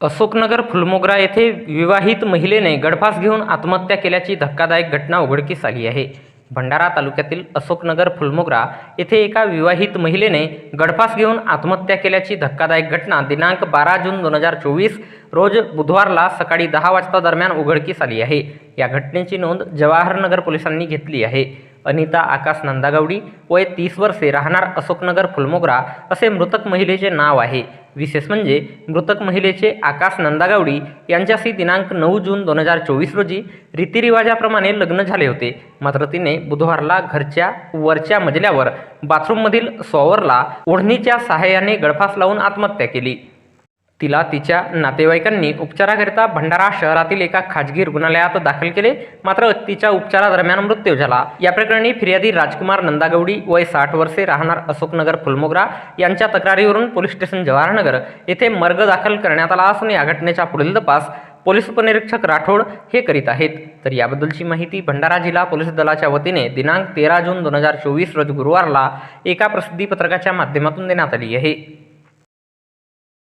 अशोकनगर फुलमोगरा येथे विवाहित महिलेने गळफास घेऊन आत्महत्या केल्याची धक्कादायक घटना उघडकीस आली आहे. भंडारा तालुक्यातील अशोकनगर फुलमोगरा येथे एका विवाहित महिलेने गळफास घेऊन आत्महत्या केल्याची धक्कादायक घटना दिनांक बारा जून दोन हजार चोवीस रोज बुधवारला सकाळी दहा वाजता दरम्यान उघडकीस आली आहे. या घटनेची नोंद जवाहरनगर पोलिसांनी घेतली आहे. अनिता आकाश नंदागवडी वय तीस वर्षे राहणार अशोकनगर फुलमोगरा असे मृतक महिलेचे नाव आहे. विशेष म्हणजे मृतक महिलेचे आकाश नंदागावडी यांच्याशी दिनांक नऊ जून दोन हजार चोवीस रोजी रीतिरिवाजाप्रमाणे लग्न झाले होते. मात्र तिने बुधवारला घरच्या वरच्या मजल्यावर बाथरूममधील सॉवरला ओढणीच्या सहाय्याने गळफास लावून आत्महत्या केली. तिला तिच्या नातेवाईकांनी उपचाराकरिता भंडारा शहरातील एका खाजगी रुग्णालयात दाखल केले. मात्र तिच्या उपचारादरम्यान मृत्यू झाला. या प्रकरणी फिर्यादी राजकुमार नंदागवडी वय साठ वर्षे राहणार अशोकनगर फुलमोगरा यांच्या तक्रारीवरून पोलीस स्टेशन जवाहरनगर येथे मर्ग दाखल करण्यात आला असून या घटनेचा पुढील तपास पोलीस उपनिरीक्षक राठोड हे करीत आहेत. तर याबद्दलची माहिती भंडारा जिल्हा पोलीस दलाच्या वतीने दिनांक तेरा जून दोन हजार चोवीस रोज गुरुवारला एका प्रसिद्धीपत्रकाच्या माध्यमातून देण्यात आली आहे.